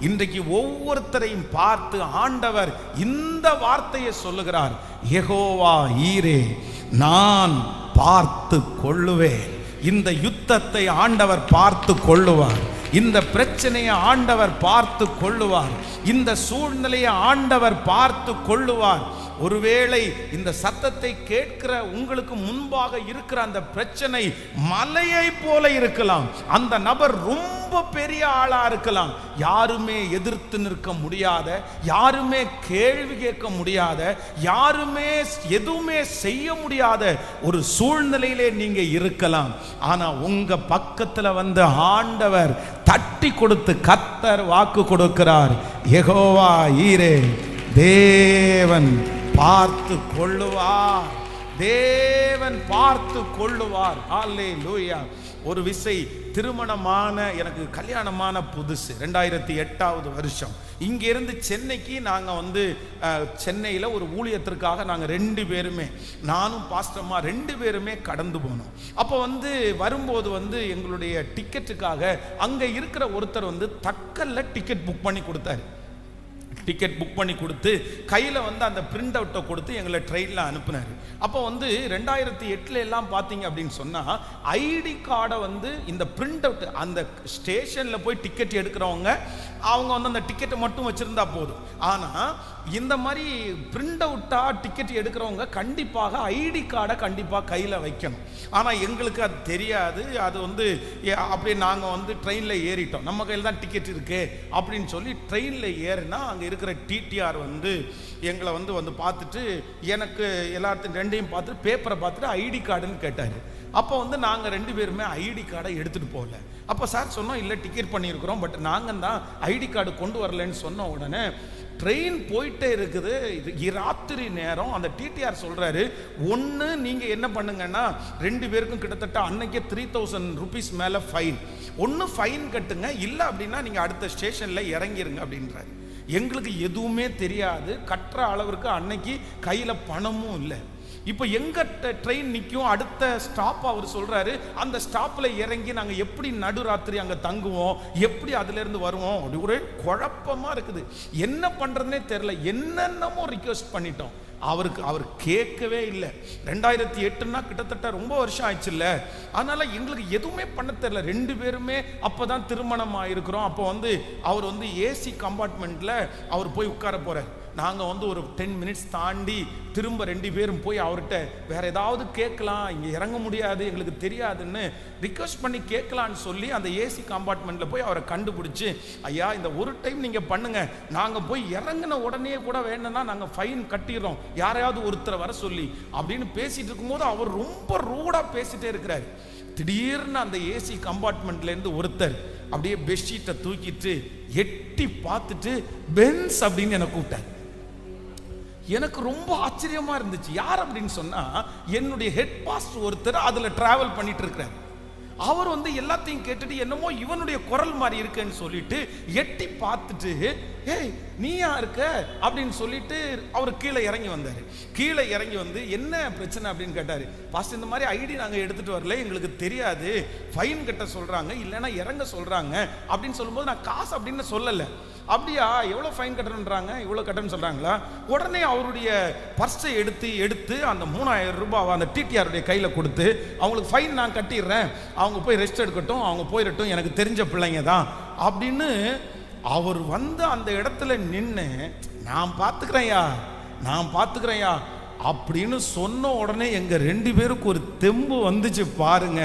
இன்றைக்கு ஒவ்வொருத்தரையும் பார்த்து ஆண்டவர் இந்த வார்த்தையை சொல்லுகிறார் எகோவா ஈரே நான் பார்த்து கொள்ளுவேன். இந்த யுத்தத்தை ஆண்டவர் பார்த்து கொள்ளுவார். இந்த பிரச்சனையை ஆண்டவர் பார்த்து கொள்ளுவார். இந்த சூழ்நிலையை ஆண்டவர் பார்த்து கொள்ளுவார். ஒருவேளை இந்த சத்தத்தை கேட்கிற உங்களுக்கு முன்பாக இருக்கிற அந்த பிரச்சனை மலையை போல இருக்கலாம். அந்த நபர் ரொம்ப பெரிய ஆளா இருக்கலாம். யாருமே எதிர்த்து நிற்க முடியாத யாருமே கேள்வி கேட்க முடியாத யாருமே எதுவுமே செய்ய முடியாத ஒரு சூழ்நிலையிலே நீங்க இருக்கலாம். ஆனா உங்க பக்கத்துல வந்து ஆண்டவர் தட்டி கொடுத்து கத்தர் வாக்கு கொடுக்கிறார். எகோவா ஈரே தேவன் பார்த்து கொள்ளுவார். தேவன் பார்த்து கொள்ளுவார். ஆலே லூயா ஒரு விசை திருமணமான எனக்கு கல்யாணமான புதுசு. ரெண்டாயிரத்தி எட்டாவது வருஷம். இங்கேருந்து சென்னைக்கு நாங்கள் வந்து சென்னையில் ஒரு ஊழியத்திற்காக நாங்கள் ரெண்டு பேருமே நானும் பாஸ்டம்மா ரெண்டு பேருமே கடந்து போனோம். அப்போ வந்து வரும்போது வந்து எங்களுடைய டிக்கெட்டுக்காக அங்கே இருக்கிற ஒருத்தர் வந்து தக்கல்ல டிக்கெட் புக் பண்ணி கொடுத்தாரு. டிக்கெட் புக் பண்ணி கொடுத்து கையில் வந்து அந்த பிரிண்ட் அவுட்டை கொடுத்து எங்களை ட்ரெயினில் அனுப்புனார். அப்போ வந்து ரெண்டாயிரத்தி எட்டில் எல்லாம் பார்த்தீங்க அப்படின்னு சொன்னால் ஐடி கார்டை வந்து இந்த பிரிண்ட் அவுட் அந்த ஸ்டேஷனில் போய் டிக்கெட் எடுக்கிறவங்க அவங்க வந்து அந்த டிக்கெட்டை மட்டும் வச்சுருந்தா போதும். ஆனால் இந்த மாதிரி பிரிண்ட் அவுட்டாக டிக்கெட் எடுக்கிறவங்க கண்டிப்பாக ஐடி கார்டை கண்டிப்பாக கையில் வைக்கணும். ஆனால் எங்களுக்கு அது தெரியாது. அது வந்து ஏ- அப்படியே நாங்கள் வந்து ட்ரெயினில் ஏறிட்டோம். நம்ம கையில் தான் டிக்கெட் இருக்குது அப்படின்னு சொல்லி ட்ரெயினில் ஏறினா அங்கே இருக்கிற டிடிஆர் வந்து எங்களை வந்து வந்து பார்த்துட்டு எனக்கு எல்லாத்தையும் ரெண்டையும் பார்த்துட்டு பேப்பரை பார்த்துட்டு ஐடி கார்டுன்னு கேட்டார். அப்போ வந்து நாங்கள் ரெண்டு பேருமே ஐடி கார்டை எடுத்துகிட்டு போகல. அப்போ சார் சொன்னோம் இல்லை டிக்கெட் பண்ணியிருக்கிறோம். பட் நாங்கள் தான் ஐடி கார்டு கொண்டு வரலன்னு சொன்ன உடனே ட்ரெயின் போயிட்டே இருக்குது. இது இராத்திரி ராத்திரி நேரம். அந்த டிடிஆர் சொல்கிறாரு ஒன்று நீங்கள் என்ன பண்ணுங்கன்னா ரெண்டு பேருக்கும் கிட்டத்தட்ட அன்னைக்கே த்ரீ தௌசண்ட் ருபீஸ் மேலே ஃபைன் ஒன்று ஃபைன் கட்டுங்க. இல்லை அப்படின்னா நீங்கள் அடுத்த ஸ்டேஷனில் இறங்கிருங்க அப்படின்றாரு. எங்களுக்கு எதுவுமே தெரியாது. கட்டுற அளவிற்கு அன்னைக்கு கையில் பணமும் இல்லை. இப்போ எங்க ட்ரெயின் நிற்கும் அடுத்த ஸ்டாப் அவர் சொல்றாரு அந்த ஸ்டாப்ல இறங்கி நாங்க எப்படி நடுராத்திரி அங்க தங்குவோம் எப்படி அதுல இருந்து வருவோம் அப்படி ஒரே குழப்பமா இருக்குது. என்ன பண்றதுனே தெரியல என்னென்னமோ ரிக்வெஸ்ட் பண்ணிட்டோம். அவருக்கு அவர் கேட்கவே இல்லை. ரெண்டாயிரத்தி எட்டுன்னா கிட்டத்தட்ட ரொம்ப வருஷம் ஆயிடுச்சுல்ல. அதனால எங்களுக்கு எதுவுமே பண்ண தெரில ரெண்டு பேருமே அப்பதான் திருமணம் ஆயிருக்கிறோம் அப்போ வந்து அவர் வந்து ஏசி கம்பார்ட்மெண்ட்ல அவர் போய் உட்கார போறார். நாங்கள் வந்து ஒரு டென் மினிட்ஸ் தாண்டி திரும்ப ரெண்டு பேரும் போய் அவர்கிட்ட வேற ஏதாவது கேட்கலாம் இங்கே இறங்க முடியாது எங்களுக்கு தெரியாதுன்னு ரிக்வெஸ்ட் பண்ணி கேட்கலான்னு சொல்லி அந்த ஏசி கம்பார்ட்மெண்ட்டில் போய் அவரை கண்டுபிடிச்சி ஐயா இந்த ஒரு டைம் நீங்கள் பண்ணுங்க. நாங்கள் போய் இறங்கின உடனே கூட வேணும்னா நாங்கள் ஃபைன் கட்டிடுறோம். யாரையாவது ஒருத்தரை வர சொல்லி அப்படின்னு பேசிட்டு இருக்கும்போது அவர் ரொம்ப ரூடாக பேசிட்டே இருக்கிறார். திடீர்னு அந்த ஏசி கம்பார்ட்மெண்ட்லேருந்து ஒருத்தர் அப்படியே பெட்ஷீட்டை தூக்கிட்டு எட்டி பார்த்துட்டு பென்ஸ் அப்படின்னு என்னை கூப்பிட்டார். எனக்கு ரொம்ப ஆச்சரியமா இருந்துச்சு. யார் அப்படின்னு சொன்னா என்னுடைய ஹெட் பாஸ்ட் ஒருத்தர் அதுல டிராவல் பண்ணிட்டு இருக்கிறார். அவர் வந்து எல்லாத்தையும் கேட்டுட்டு என்னமோ இவனுடைய குரல் மாதிரி இருக்குன்னு சொல்லிட்டு எட்டி பார்த்துட்டு ஏய் நீயா இருக்க அப்படின்னு சொல்லிட்டு அவர் கீழே இறங்கி வந்தார். கீழே இறங்கி வந்து என்ன பிரச்சனை? அப்படின்னு கேட்டார். ஃபஸ்ட் இந்த மாதிரி ஐடி நாங்கள் எடுத்துகிட்டு வரல எங்களுக்கு தெரியாது. ஃபைன் கட்ட சொல்கிறாங்க இல்லைன்னா இறங்க சொல்கிறாங்க அப்படின்னு சொல்லும்போது நான் காசு அப்படின்னு சொல்லலை. அப்படியா எவ்வளோ ஃபைன் கட்டணுன்றாங்க இவ்வளோ கட்டணும்னு சொல்கிறாங்களா உடனே அவருடைய பர்ஸை எடுத்து எடுத்து அந்த மூணாயிரம் ரூபாவை அந்த டிடிஆருடைய கையில் கொடுத்து அவங்களுக்கு ஃபைன் நான் கட்டிடுறேன். அவங்க போய் ரெஸ்ட் எடுக்கட்டும் அவங்க போயிடட்டும் எனக்கு தெரிஞ்ச பிள்ளைங்க தான். அப்படின்னு அவர் வந்து அந்த இடத்துல நின்று நான் பார்த்துக்கிறேன்யா நான் பார்த்துக்கிறேன்யா அப்படின்னு சொன்ன உடனே எங்கள் ரெண்டு பேருக்கு ஒரு தெம்பு வந்துச்சு பாருங்க.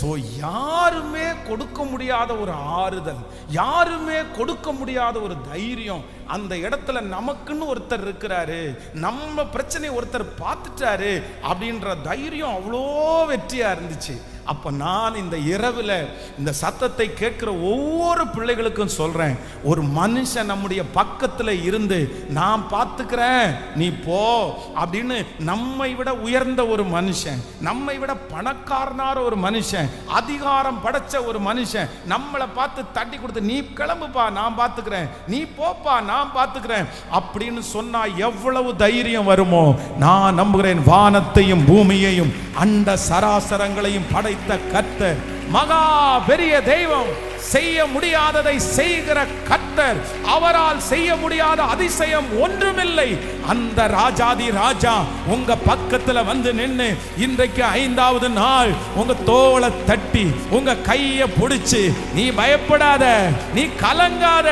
ஸோ யாருமே கொடுக்க முடியாத ஒரு ஆறுதல் யாருமே கொடுக்க முடியாத ஒரு தைரியம் அந்த இடத்துல நமக்குன்னு ஒருத்தர் இருக்கிறாரு நம்ம பிரச்சனை ஒருத்தர் பார்த்துட்டாரு அப்படின்ற தைரியம் அவ்வளோ வெற்றியாக இருந்துச்சு. அப்போ நான் இந்த இரவில் இந்த சத்தத்தை கேட்குற ஒவ்வொரு பிள்ளைகளுக்கும் சொல்கிறேன் ஒரு மனுஷன் நம்முடைய பக்கத்தில் இருந்து நான் பார்த்துக்கிறேன் நீ போ அப்படின்னு நம்மை விட உயர்ந்த ஒரு மனுஷன் நம்மை விட பணக்காரனார ஒரு மனுஷன் அதிகாரம் படைச்ச ஒரு மனுஷன் நம்மளை பார்த்து தட்டி கொடுத்து நீ கிளம்புப்பா நான் பார்த்துக்கிறேன் நீ போப்பா நான் பார்த்துக்கிறேன் அப்படின்னு சொன்னால் எவ்வளவு தைரியம் வருமோ? நான் நம்புகிறேன் வானத்தையும் பூமியையும் அண்ட சராசரங்களையும் படை படைத்த கர்த்தர். மகா பெரிய தெய்வம். செய்ய முடியாததை செய்கிற கத்தர் அவரால் செய்ய முடியாத அதிசயம் ஒன்றுமில்லை. அந்த ராஜாதி ராஜா உங்க பக்கத்துல வந்து நின்னு இன்றைக்கு ஐந்தாவது நாள் உங்க தோளை தட்டி உங்க கைய பிடிச்சு நீ பயப்படாத நீ கலங்காத.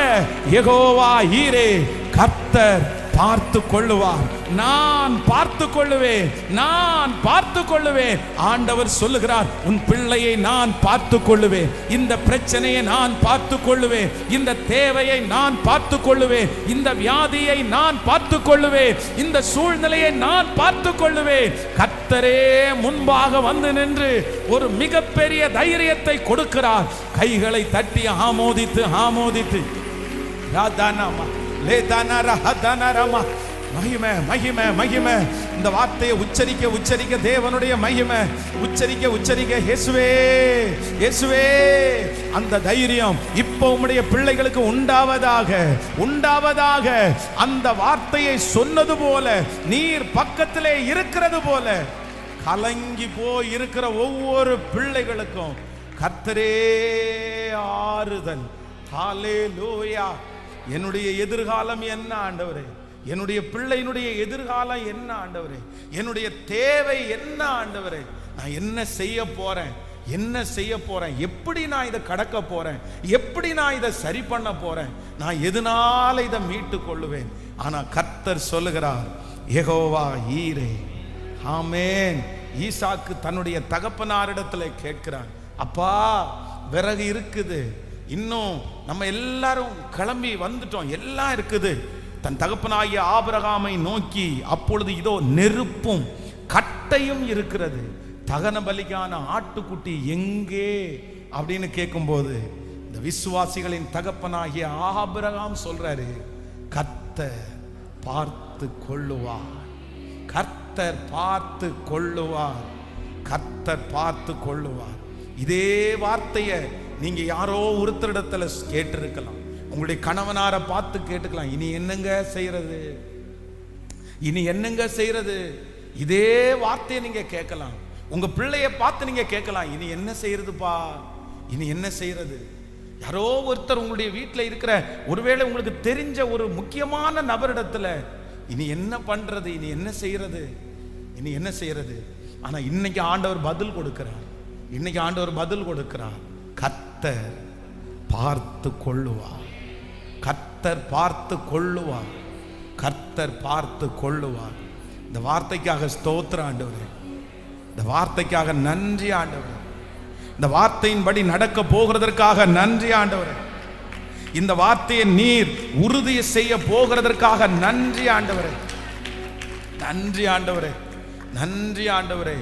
எகோவா ஈரே கத்தர் பார்த்து கொள்ளுவார் நான் பார்த்து கொள்ளுவேன் நான் பார்த்து கொள்ளுவேன் ஆண்டவர் சொல்லுகிறார் உன் பிள்ளையை நான் பார்த்து கொள்ளுவேன் இந்த பிரச்சனையை நான் பார்த்து கொள்ளுவேன் இந்த தேவையை நான் பார்த்து கொள்ளுவேன் இந்த வியாதியை நான் பார்த்து கொள்ளுவேன் இந்த சூழ்நிலையை நான் பார்த்து கொள்ளுவேன் கத்தரே முன்பாக வந்து நின்று ஒரு மிகப்பெரிய தைரியத்தை கொடுக்கிறார். கைகளை தட்டி ஆமோதித்து ஆமோதித்து. ராதானாமா. லேதானா ரஹதானாராமா மகிமை மகிமை மகிமை. இந்த வார்த்தையை உச்சரிக்க உச்சரிக்க தேவனுடைய மகிமை. உச்சரிக்க உச்சரிக்க இயேசுவே இயேசுவே அந்த தைரியம் இப்போ உம்முடைய பிள்ளைகளுக்கு உண்டாவதாக உண்டாவதாக. அந்த வார்த்தையை சொன்னது போல நீர் பக்கத்திலே இருக்கிறது போல கலங்கி போய் இருக்கிற ஒவ்வொரு பிள்ளைகளுக்கும் கர்த்தரே ஆறுதல். ஹalleluya. என்னுடைய எதிர்காலம் என்ன ஆண்டவரே? என்னுடைய பிள்ளையினுடைய எதிர்காலம் என்ன ஆண்டவரே? என்னுடைய தேவை என்ன ஆண்டவரே? நான் என்ன செய்ய போறேன்? என்ன செய்ய போறேன்? எப்படி நான் இதை கடக்க போறேன்? எப்படி நான் இதை சரி பண்ண போறேன்? நான் எதனால இதை மீட்டு கொள்ளுவேன்? ஆனா கர்த்தர் சொல்லுகிறார் எகோவா ஈரே. ஆமேன். ஈசாக்கு தன்னுடைய தகப்பனாரிடத்துல கேட்கிறான் அப்பா விறகு இருக்குது. இன்னும் நம்ம எல்லாரும் கிளம்பி வந்துட்டோம். எல்லாம் இருக்குது. தன் தகப்பனாகிய ஆபிரகாமை நோக்கி அப்பொழுது இதோ நெருப்பும் கட்டையும் இருக்கிறது. தகன பலிக்கான ஆட்டுக்குட்டி எங்கே? அப்படின்னு கேட்கும்போது இந்த விசுவாசிகளின் தகப்பனாகிய ஆபிரகாம் சொல்றாரு கத்த பார்த்து கொள்ளுவார். கர்த்தர் பார்த்து கொள்ளுவார். கர்த்தர் பார்த்து கொள்ளுவார். இதே வார்த்தையை நீங்க யாரோ ஒருத்தரிடத்துல கேட்டிருக்கலாம். உங்களுடைய கணவனாரை பார்த்து கேட்டுக்கலாம். இனி என்னங்க செய்யறது? இனி என்னங்க செய்யறது? இதே வார்த்தையை நீங்க கேட்கலாம். உங்க பிள்ளைய பார்த்து நீங்க கேட்கலாம். இனி என்ன செய்யறதுப்பா? இனி என்ன செய்யறது? யாரோ ஒருத்தர் உங்களுடைய வீட்டில் இருக்கிற ஒருவேளை உங்களுக்கு தெரிஞ்ச ஒரு முக்கியமான நபரிடத்துல இனி என்ன பண்றது? இனி என்ன செய்யறது? இனி என்ன செய்யறது? ஆனா இன்னைக்கு ஆண்டவர் பதில் கொடுக்கிறார். இன்னைக்கு ஆண்டவர் பதில் கொடுக்கிறார். கத்தர் பார்த்து கொள்ளுவார். கர்த்தர் பார்த்து கொள்ளுவார். கர்த்தர் பார்த்து கொள்ளுவார். இந்த வார்த்தைக்காக ஸ்தோத்திர ஆண்டவரே. இந்த வார்த்தைக்காக நன்றி ஆண்டவர். இந்த வார்த்தையின்படி நடக்க போகிறதற்காக நன்றி ஆண்டவரே. இந்த வார்த்தையை நீர் உறுதி செய்ய போகிறதற்காக நன்றி ஆண்டவரே. நன்றி ஆண்டவரே. நன்றி ஆண்டவரே.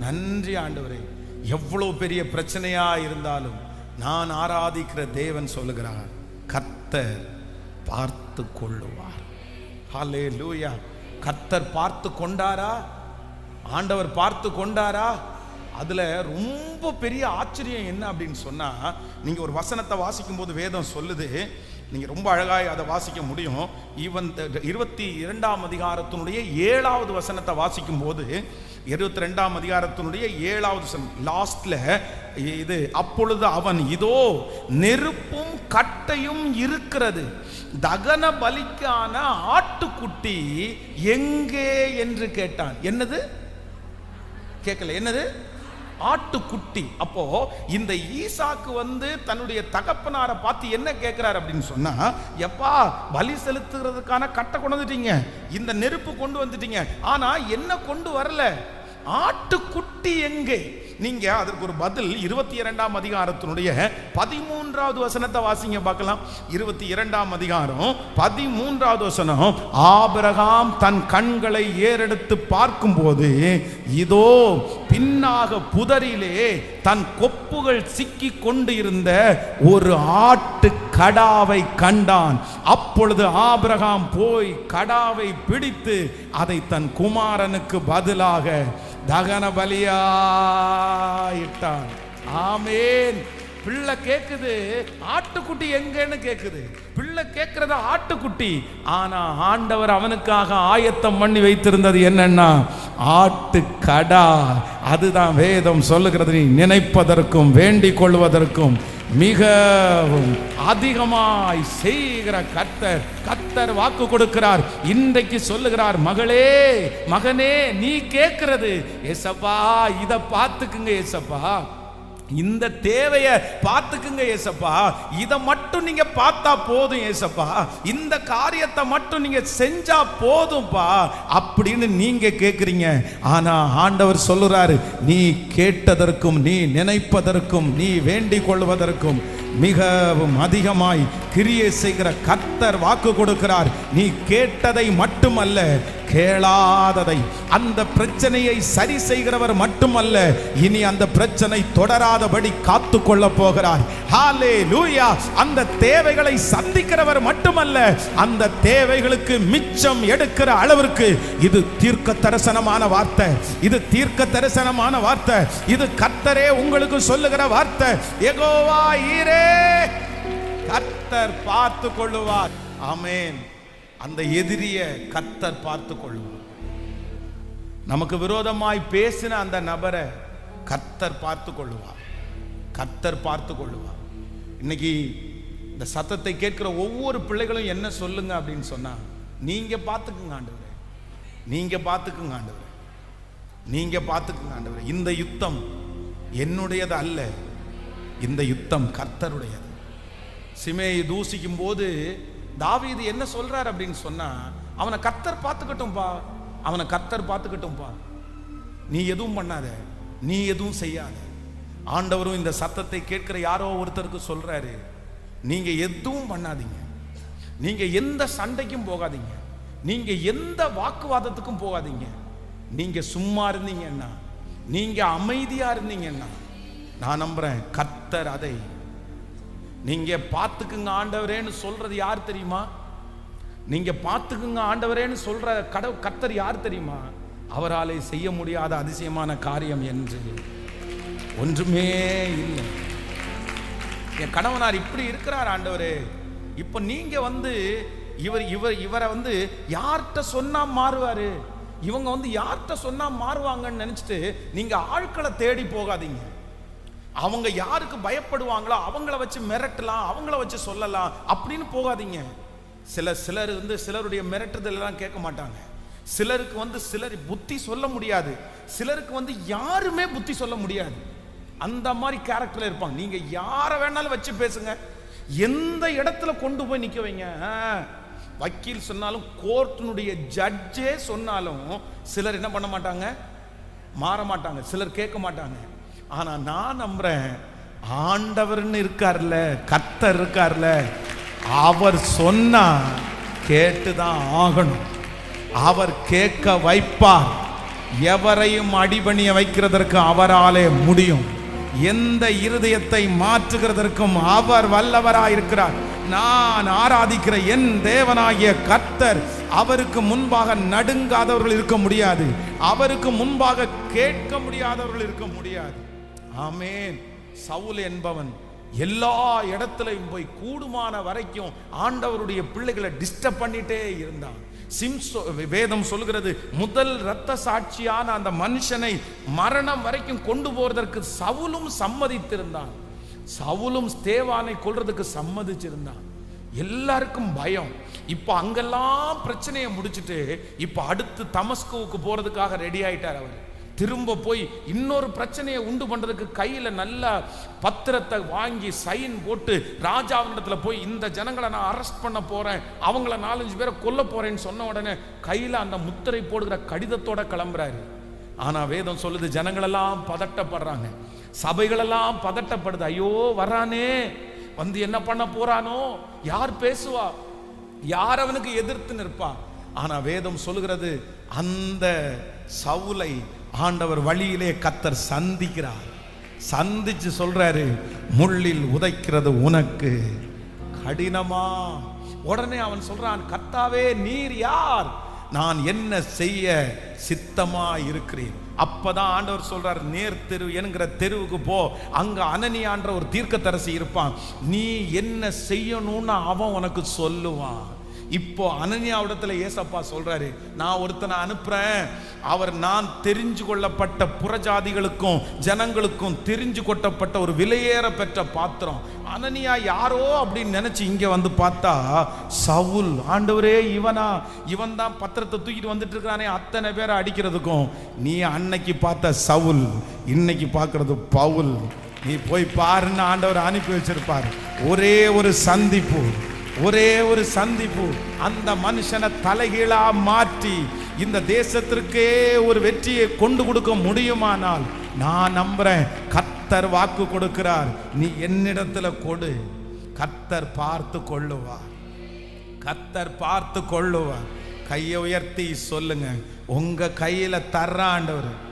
நன்றி ஆண்டவரே. எவ்வளோ பெரிய பிரச்சனையா இருந்தாலும் நான் ஆராதிக்கிற தேவன் சொல்லுகிறார் கத்தர் பார்த்து கொள்ளுவார். ஹாலே லூயா கத்தர் பார்த்து கொண்டாரா? ஆண்டவர் பார்த்து கொண்டாரா? அதில் ரொம்ப பெரிய ஆச்சரியம் என்ன அப்படின்னு சொன்னால் நீங்கள் ஒரு வசனத்தை வாசிக்கும் போது வேதம் சொல்லுது நீங்கள் ரொம்ப அழகாக அதை வாசிக்க முடியும். ஈவன் இருபத்தி இரண்டாம் அதிகாரத்தினுடைய ஏழாவது வசனத்தை வாசிக்கும் போது இருபத்தி ரெண்டாம் அதிகாரத்தினுடைய ஏழாவது வசனம் லாஸ்ட்ல இது அப்பொழுது அவன் இதோ நெருப்பும் கட்டையும் இருக்கிறது. தகன பலிக்கான ஆட்டுக்குட்டி எங்கே? என்று கேட்டான். என்னது? கேட்கல. என்னது? ஆட்டுக்குட்டி. அப்போ இந்த ஈசாக்கு வந்து தன்னுடைய தகப்பனாரை பார்த்து என்ன கேட்கிறார் அப்படின்னு சொன்னா எப்பா பலி செலுத்துறதுக்கான கட்டை கொண்டு வந்துட்டீங்க. இந்த நெருப்பு கொண்டு வந்துட்டீங்க. ஆனா என்ன கொண்டு வரல? ஆட்டுக்குட்டி எங்கே? நீங்க அதற்கு ஒரு பதில் இருபத்தி இரண்டாம் அதிகாரத்தினுடைய பதிமூன்றாவது வசனத்தை வாசிங்க பார்க்கலாம். இருபத்தி இரண்டாம் அதிகாரம் பதிமூன்றாவது வசனம் ஆபிரகாம் தன் கண்களை ஏறெடுத்து பார்க்கும்போது இதோ பின்னாக புதரிலே தன் கொப்புகள் சிக்கி கொண்டு இருந்த ஒரு ஆட்டு கடாவை கண்டான். அப்பொழுது ஆபிரகாம் போய் கடாவை பிடித்து அதை தன் குமாரனுக்கு பதிலாக தகன பலியாயிட்டான் ஆமேன். பிள்ளை கேட்குது ஆட்டுக்குட்டி எங்கன்னு கேட்குது பிள்ளை கேட்கறத ஆட்டுக்குட்டி. ஆனா ஆண்டவர் அவனுக்காக ஆயத்தம் பண்ணி வைத்திருந்தது என்னன்னா ஆட்டு கடா அதுதான் வேதம் சொல்லுகிறது நீ நினைப்பதற்கும் வேண்டிக் கொள்வதற்கும் மிகவும் அதிகமாய் செய்கிற கத்தர் கத்தர் வாக்கு கொடுக்கிறார். இன்றைக்கு சொல்லுகிறார் மகளே மகனே நீ கேட்கிறது ஏசப்பா இதை பார்த்துக்குங்க ஏசப்பா. இந்த தேவையை பார்த்துக்குங்க ஏசப்பா. இதை மட்டும் நீங்க பார்த்தா போதும் ஏசப்பா. இந்த காரியத்தை மட்டும் நீங்க செஞ்சா போதும்பா அப்படின்னு நீங்க கேட்குறீங்க ஆனா ஆண்டவர் சொல்லுறாரு நீ கேட்டதற்கும் நீ நினைப்பதற்கும் நீ வேண்டிக் கொள்வதற்கும் மிகவும் அதிகமாய் கிரியை செய்கிற கர்த்தர் வாக்கு கொடுக்கிறார். நீ கேட்டதை மட்டுமல்ல கேளாததை. அந்த பிரச்சனையை சரி செய்கிறவர் மட்டுமல்ல இனி அந்த பிரச்சனை தொடராதபடி காத்து கொள்ள போகிறார். ஹாலே லூயா அந்த தேவைகளை சந்திக்கிறவர் மட்டுமல்ல அந்த தேவைகளுக்கு மிச்சம் எடுக்கிற அளவிற்கு இது தீர்க்க தரிசனமான வார்த்தை. இது தீர்க்க தரிசனமான வார்த்தை. இது கத்தரே உங்களுக்கு சொல்லுகிற வார்த்தை. எகோவா ஈரே. கர்த்தர் பார்த்து கொள்ளுவார் ஆமேன். அந்த எதிரிய கர்த்தர் பார்த்து கொள்ளுவார் நமக்கு விரோதமாய் பேசின அந்த நபரை கர்த்தர் பார்த்து கொள்ளுவார் கர்த்தர் பார்த்து கொள்ளுவார் இன்னைக்கு இந்த சத்தத்தை கேட்கிற ஒவ்வொரு பிள்ளைகளும் என்ன சொல்லுங்க அப்படின்னு சொன்னா நீங்க பார்த்துக்குங்க ஆண்டவரே. நீங்க பார்த்துக்குங்க ஆண்டவரே. நீங்க பார்த்துக்குங்க ஆண்டவரே. இந்த யுத்தம் என்னுடையது அல்ல இந்த யுத்தம் கர்த்தருடையது. சிமையை தூசிக்கும் போது தாவீது என்ன சொல்றார் அப்படின்னு சொன்னா அவனை கர்த்தர் பார்த்துக்கட்டும்பா அவனை கர்த்தர் பார்த்துக்கட்டும்பா. நீ எதுவும் பண்ணாத நீ எதுவும் செய்யாத. ஆண்டவரும் இந்த சத்தத்தை கேட்கிற யாரோ ஒருத்தருக்கு சொல்றாரு நீங்க எதுவும் பண்ணாதீங்க. நீங்க எந்த சண்டைக்கும் போகாதீங்க. நீங்க எந்த வாக்குவாதத்துக்கும் போகாதீங்க. நீங்க சும்மா இருந்தீங்கன்னா நீங்க அமைதியா இருந்தீங்கன்னா நான் நம்புறேன் கத்தர் அதை நீங்க பார்த்துக்குங்க ஆண்டவரேன்னு சொல்றது யார் தெரியுமா? நீங்க பார்த்துக்குங்க ஆண்டவரேன்னு சொல்ற கடவு கர்த்தர் யார் தெரியுமா? அவராலே செய்ய முடியாத அதிசயமான காரியம் என்று. ஒன்றுமே இல்லை. என் கணவனார் இப்படி இருக்கிறார் ஆண்டவரே. இப்போ நீங்க வந்து இவர் இவர் இவரை வந்து யார்கிட்ட சொன்னா மாறுவாரு? இவங்க வந்து யார்கிட்ட சொன்னா மாறுவாங்கன்னு நினைச்சிட்டு நீங்க ஆட்களை தேடி போகாதீங்க. அவங்க யாருக்கு பயப்படுவாங்களோ அவங்கள வச்சு மிரட்டலாம் அவங்கள வச்சு சொல்லலாம் அப்படின்னு போகாதீங்க. சில சிலர் வந்து சிலருடைய மிரட்டுதலெல்லாம் கேட்க மாட்டாங்க. சிலருக்கு வந்து சிலர் புத்தி சொல்ல முடியாது. சிலருக்கு வந்து யாருமே புத்தி சொல்ல முடியாது. அந்த மாதிரி கேரக்டர்ல இருப்பாங்க. நீங்க யாரை வேணாலும் வச்சு பேசுங்க. எந்த இடத்துல கொண்டு போய் நிக்க வைங்க? வக்கீல் சொன்னாலும் கோர்ட்டினுடைய ஜட்ஜே சொன்னாலும் சிலர் என்ன பண்ண மாட்டாங்க? மாற மாட்டாங்க. சிலர் கேட்க மாட்டாங்க. ஆனா நான் நம்புறேன் ஆண்டவர்னு இருக்கார்ல கர்த்தர் இருக்கார்ல அவர் சொன்னா கேட்டுதான் ஆகணும். அவர் கேட்க வைப்பார். எவரையும் அடிபணிய வைக்கிறதற்கு அவராலே முடியும். எந்த இருதயத்தை மாற்றுகிறதற்கும் அவர் வல்லவராயிருக்கிறார் நான் ஆராதிக்கிற என் தேவனாகிய கர்த்தர் அவருக்கு முன்பாக நடுங்காதவர்கள் இருக்க முடியாது. அவருக்கு முன்பாக கேட்க முடியாதவர்கள் இருக்க முடியாது. ஆமேன். சவுல் என்பவன் எல்லா இடத்துலையும் போய் கூடுமான வரைக்கும் ஆண்டவருடைய பிள்ளைகளை டிஸ்டர்ப் பண்ணிட்டே இருந்தான். சிம்சோ வேதம் சொல்கிறது முதல் இரத்த சாட்சியான அந்த மனுஷனை மரணம் வரைக்கும் கொண்டு போவதற்கு சவுலும் சம்மதித்திருந்தான். சவுலும் ஸ்தேவானை கொல்றதுக்கு சம்மதிச்சிருந்தான். எல்லாருக்கும் பயம். இப்போ அங்கெல்லாம் பிரச்சனையை முடிச்சுட்டு இப்போ அடுத்து தமஸ்கோவுக்கு போறதுக்காக ரெடி ஆயிட்டார் அவர். திரும்ப போய் இன்னொரு பிரச்சனையை உண்டு பண்ணுறதுக்கு கையில் நல்ல பத்திரத்தை வாங்கி சைன் போட்டு ராஜாவினிடத்தில் போய் இந்த ஜனங்களை நான் அரெஸ்ட் பண்ண போகிறேன் அவங்கள நாலஞ்சு பேரை கொல்ல போகிறேன்னு சொன்ன உடனே கையில் அந்த முத்திரை போடுகிற கடிதத்தோட கிளம்புறாரு. ஆனால் வேதம் சொல்லுது ஜனங்களெல்லாம் பதட்டப்படுறாங்க. சபைகளெல்லாம் பதட்டப்படுது. ஐயோ வரானே. வந்து என்ன பண்ண போறானோ? யார் பேசுவா? யார் அவனுக்கு எதிர்த்து நிற்பா? ஆனா வேதம் சொல்லுகிறது அந்த சவுலை ஆண்டவர் வழியிலே கத்தர் சந்திக்கிறார். சந்திச்சு சொல்றாரு முள்ளில் உதைக்கிறது உனக்கு கடினமா? உடனே அவன் சொல்றான் கத்தாவே நீர் யார்? நான் என்ன செய்ய சித்தமா இருக்கிறேன் அப்பதான் ஆண்டவர் சொல்றார் நேர் தெரு என்கிற தெருவுக்கு போ. அங்க அனனியான்ற ஒரு தீர்க்கத்தரசி இருப்பான். நீ என்ன செய்யணும்னு அவன் உனக்கு சொல்லுவான். இப்போ அனன்யாவிடத்துல ஏசப்பா சொல்றாரு நான் ஒருத்தனை அனுப்புறேன். அவர் நான் தெரிஞ்சு கொள்ளப்பட்ட புறஜாதிகளுக்கும் ஜனங்களுக்கும் தெரிஞ்சு கொட்டப்பட்ட ஒரு விலையேற பெற்ற பாத்திரம். அனனியா யாரோ அப்படின்னு நினைச்சு இங்க வந்து பார்த்தா சவுல் ஆண்டவரே இவனா. இவன் தான் பத்திரத்தை தூக்கிட்டு வந்துட்டு இருக்கிறானே அத்தனை பேரை அடிக்கிறதுக்கும். நீ அன்னைக்கு பார்த்த சவுல் இன்னைக்கு பார்க்கறது பவுல். நீ போய் பாருன்னு ஆண்டவர் அனுப்பி வச்சிருப்பார். ஒரே ஒரு சந்திப்பு. ஒரே ஒரு சந்திப்பு. அந்த மனுஷனை தலைகீழா மாற்றி இந்த தேசத்திற்கே ஒரு வெற்றியை கொண்டு கொடுக்க முடியுமானால் நான் நம்புறேன். கத்தர் வாக்கு கொடுக்கிறார். நீ என்னிடத்துல கொடு. கத்தர் பார்த்து கொள்ளுவார். கத்தர் பார்த்து கொள்ளுவார். கையை உயர்த்தி சொல்லுங்க. உங்க கையில தர்ற ஆண்டவர்.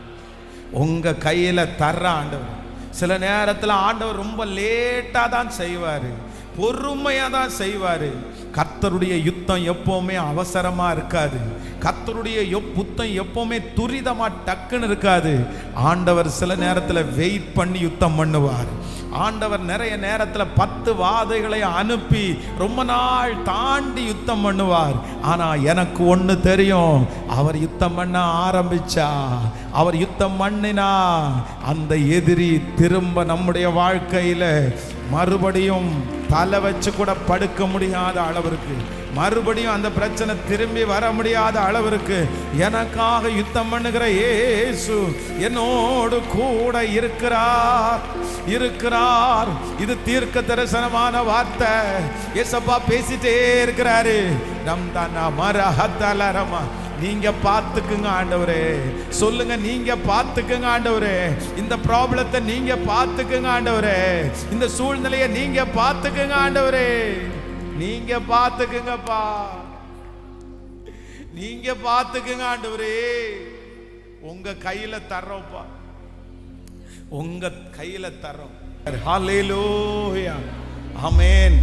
உங்க கையில தர்ற ஆண்டவர். சில நேரத்தில் ஆண்டவர் ரொம்ப லேட்டாக தான் செய்வாரு. பொறுமையாக தான் செய்வார். கர்த்தருடைய யுத்தம் எப்போவுமே அவசரமாக இருக்காது. கர்த்தருடைய புத்தம் யுத்தம் துரிதமாக டக்குன்னு இருக்காது. ஆண்டவர் சில நேரத்தில் வெயிட் பண்ணி யுத்தம் பண்ணுவார். ஆண்டவர் நிறைய நேரத்தில் பத்து வாதைகளை அனுப்பி ரொம்ப நாள் தாண்டி யுத்தம் பண்ணுவார். ஆனால் எனக்கு ஒன்று தெரியும். அவர் யுத்தம் பண்ண ஆரம்பிச்சா அவர் யுத்தம் பண்ணினா அந்த எதிரி திரும்ப நம்முடைய வாழ்க்கையில் மறுபடியும் தலை வச்சு கூட படுக்க முடியாத அளவிற்கு மறுபடியும் அந்த பிரச்சனை திரும்பி வர முடியாத அளவிற்கு எனக்காக யுத்தம் பண்ணுகிற ஏசு என்னோடு கூட இருக்கிறார் இருக்கிறார். இது தீர்க்க தரிசனமான வார்த்தை. ஏசப்பா பேசிட்டே இருக்கிறாரு. நம் தானா மரஹத்தலரமா நீங்க பார்த்துக்குங்க ஆண்டவரே. சொல்லுங்க நீங்க பார்த்துக்குங்க ஆண்டவரே. இந்த ப்ராப்ளத்தை நீங்க பார்த்துக்குங்க ஆண்டவரே. இந்த சூழ்நிலையை நீங்க பார்த்துக்குங்க ஆண்டவரே. நீங்க பார்த்துக்குங்கப்பா. நீங்க பார்த்துக்குங்க ஆண்டவரே. உங்க கையில தர்றோம்ப்பா. உங்க கையில தர்றோம். ஹalleluya. ஆமென்